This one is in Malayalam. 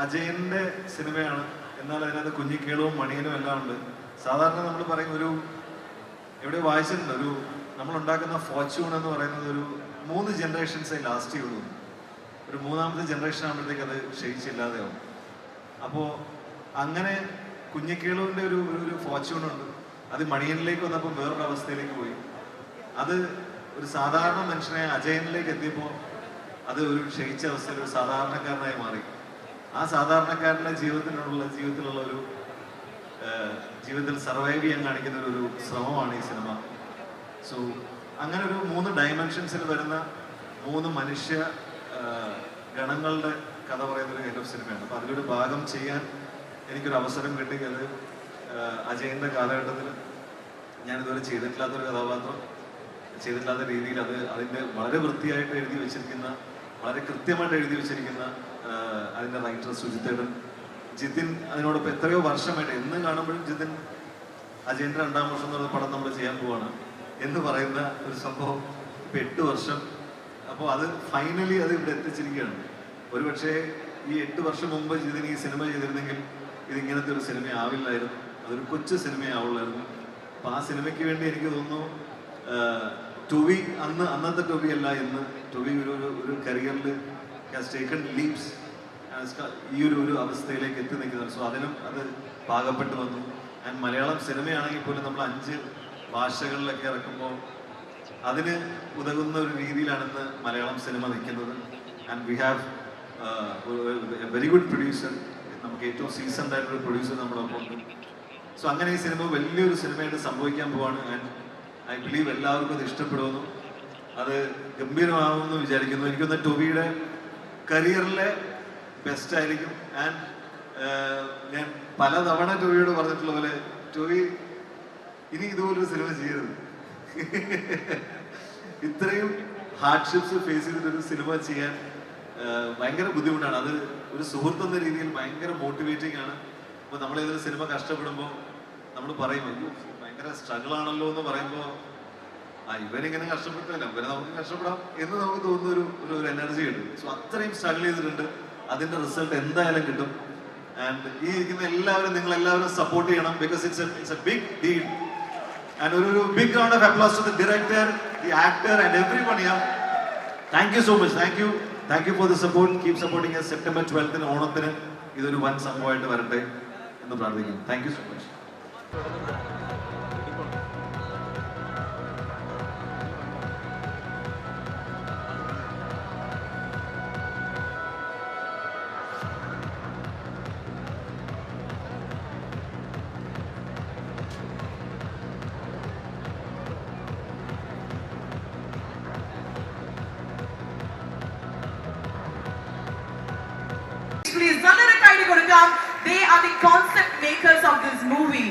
അജയന്റെ സിനിമയാണ്. എന്നാൽ അതിനകത്ത് കുഞ്ഞിക്കേളവും മണിയനും എല്ലാം ഉണ്ട്. സാധാരണ നമ്മൾ പറയും ഒരു എവിടെ വായിച്ചിട്ടുണ്ട് ഒരു നമ്മൾ ഉണ്ടാക്കുന്ന ഫോർച്യൂൺ എന്ന് പറയുന്നത് ഒരു മൂന്ന് ജനറേഷൻസേ ലാസ്റ്റ് ചെയ്യുള്ളൂ ഒരു മൂന്നാമത്തെ ജനറേഷൻ ആകുമ്പോഴത്തേക്ക് അത് ക്ഷയിച്ചില്ലാതെയാവും. അപ്പോൾ അങ്ങനെ കുഞ്ഞിക്കേളുവിന്റെ ഒരു ഒരു- ഒരു ഫോർച്യൂൺ ഉണ്ട്. അത് മണിയനിലേക്ക് വന്നപ്പോൾ വേറൊരു അവസ്ഥയിലേക്ക് പോയി. അത് ഒരു സാധാരണ മനുഷ്യനെ അജയനിലേക്ക് എത്തിയപ്പോൾ അത് ഒരു ക്ഷയിച്ച അവസ്ഥയിൽ ഒരു സാധാരണക്കാരനായി മാറി. ആ സാധാരണക്കാരന്റെ ജീവിതത്തിനുള്ള ജീവിതത്തിലുള്ള ഒരു ജീവിതത്തിൽ സർവൈവ് ചെയ്യാൻ കാണിക്കുന്ന ഒരു- ശ്രമമാണ് ഈ സിനിമ. സോ അങ്ങനെ ഒരു മൂന്ന് ഡയമെൻഷൻസിൽ വരുന്ന മൂന്ന് മനുഷ്യ ഗണങ്ങളുടെ കഥ പറയുന്ന ഒരു കൈൻഡ് സിനിമയാണ്. അപ്പൊ അതിലൊരു ഭാഗം ചെയ്യാൻ എനിക്കൊരു അവസരം കിട്ടി അത് അജയന്റെ കാലഘട്ടത്തിൽ. ഞാനിതുവരെ ചെയ്തിട്ടില്ലാത്തൊരു കഥാപാത്രം ചെയ്തിട്ടില്ലാത്ത രീതിയിൽ അത് അതിന്റെ വളരെ വൃത്തിയായിട്ട് എഴുതി വെച്ചിരിക്കുന്ന വളരെ കൃത്യമായിട്ട് എഴുതി വെച്ചിരിക്കുന്ന അതിന്റെ റൈറ്റർ സുജിത്തേടൻ ജിതിൻ അതിനോടൊപ്പം എത്രയോ വർഷമായിട്ട് എന്ന് കാണുമ്പോഴും ജിതിൻ അജയന്റെ രണ്ടാം വർഷം എന്നുള്ള പടം നമ്മൾ ചെയ്യാൻ പോവാണ്. എന്ന് പറയുന്ന ഒരു സംഭവം ഇപ്പൊ എട്ട് വർഷം. അപ്പോൾ അത് ഫൈനലി അത് ഇവിടെ എത്തിച്ചിരിക്കുകയാണ്. ഒരുപക്ഷെ ഈ എട്ട് വർഷം മുമ്പ് ജിതിൻ ഈ സിനിമ ചെയ്തിരുന്നെങ്കിൽ ഇതിങ്ങനത്തെ ഒരു സിനിമ ആവില്ലായിരുന്നു. അതൊരു കൊച്ചു സിനിമയാവുള്ളായിരുന്നു. അപ്പൊ ആ സിനിമയ്ക്ക് വേണ്ടി എനിക്ക് തോന്നുന്നു ടൊവി അന്ന് അന്നത്തെ ടൊവി അല്ല ഇന്ന് ടൊവി ഒരു ഒരു കരിയറിൽ ടേക്കൺ ലീവ്സ് ഈ ഒരു ഒരു അവസ്ഥയിലേക്ക് എത്തി നിൽക്കുന്നത് സോ അതിനും അത് പാകപ്പെട്ട് വന്നു. ആൻഡ് മലയാളം സിനിമയാണെങ്കിൽ പോലും നമ്മൾ അഞ്ച് ഭാഷകളിലൊക്കെ ഇറക്കുമ്പോൾ അതിന് ഉതകുന്ന ഒരു രീതിയിലാണ് ഇന്ന് മലയാളം സിനിമ നിൽക്കുന്നത്. And we have very good producer നമുക്ക് ഏറ്റവും സീസൺഡ് ആയിട്ടൊരു പ്രൊഡ്യൂസർ നമ്മുടെ ഒപ്പം ഉണ്ട് സോ അങ്ങനെ ഈ സിനിമ വലിയൊരു സിനിമയായിട്ട് സംഭവിക്കാൻ പോവാണ്. ആൻഡ് ഐ ബിലീവ് എല്ലാവർക്കും അത് ഇഷ്ടപ്പെടുമെന്നും അത് ഗംഭീരമാകുമെന്ന് വിചാരിക്കുന്നു. എനിക്കൊന്ന് ടൊബിയുടെ കരിയറിലെ ബെസ്റ്റ് ആയിരിക്കും. ആൻഡ് ഞാൻ പലതവണ ടൊവിയോട് പറഞ്ഞിട്ടുള്ള പോലെ ടൊവി ഇനി ഇതുപോലൊരു സിനിമ ചെയ്യരുത്. ഇത്രയും ഹാർഡ്ഷിപ്സ് ഫേസ് ചെയ്തിട്ടൊരു സിനിമ ചെയ്യാൻ ഭയങ്കര ബുദ്ധിമുട്ടാണ്. അത് ഒരു സുഹൃത്ത് എന്ന രീതിയിൽ ഭയങ്കര മോട്ടിവേറ്റിംഗ് ആണ്. അപ്പോൾ നമ്മൾ ഏതൊരു സിനിമ കഷ്ടപ്പെടുമ്പോൾ നമ്മൾ പറയും ഭയങ്കര സ്ട്രഗിൾ ആണല്ലോ എന്ന് പറയുമ്പോൾ ആ ഇവനിങ്ങനെ കഷ്ടപ്പെട്ടില്ല ഇവനെ നമുക്ക് കഷ്ടപ്പെടാം എന്ന് നമുക്ക് തോന്നുന്ന ഒരു ഒരു- എനർജി ഉണ്ട്. സോ അത്രയും സ്ട്രഗിൾ ചെയ്തിട്ടുണ്ട്. അതിന്റെ റിസൾട്ട് എന്തായാലും കിട്ടും. ആൻഡ് ഈ ഇരിക്കുന്ന എല്ലാവരും നിങ്ങൾ എല്ലാവരും സപ്പോർട്ട് ചെയ്യണം because it's a big deal and ഒരു ഒരു big round of applause to the director the actor and everyone yeah thank you so much thank you thank you for the support keep supporting September ട്വൽത്തിന് ഓണത്തിന് ഇതൊരു വൻ സംഭവമായിട്ട് വരട്ടെ എന്ന് പ്രാർത്ഥിക്കുന്നു. Thank you so much Please, Zanaraka ID Kodukam. They are the concept makers of this movie.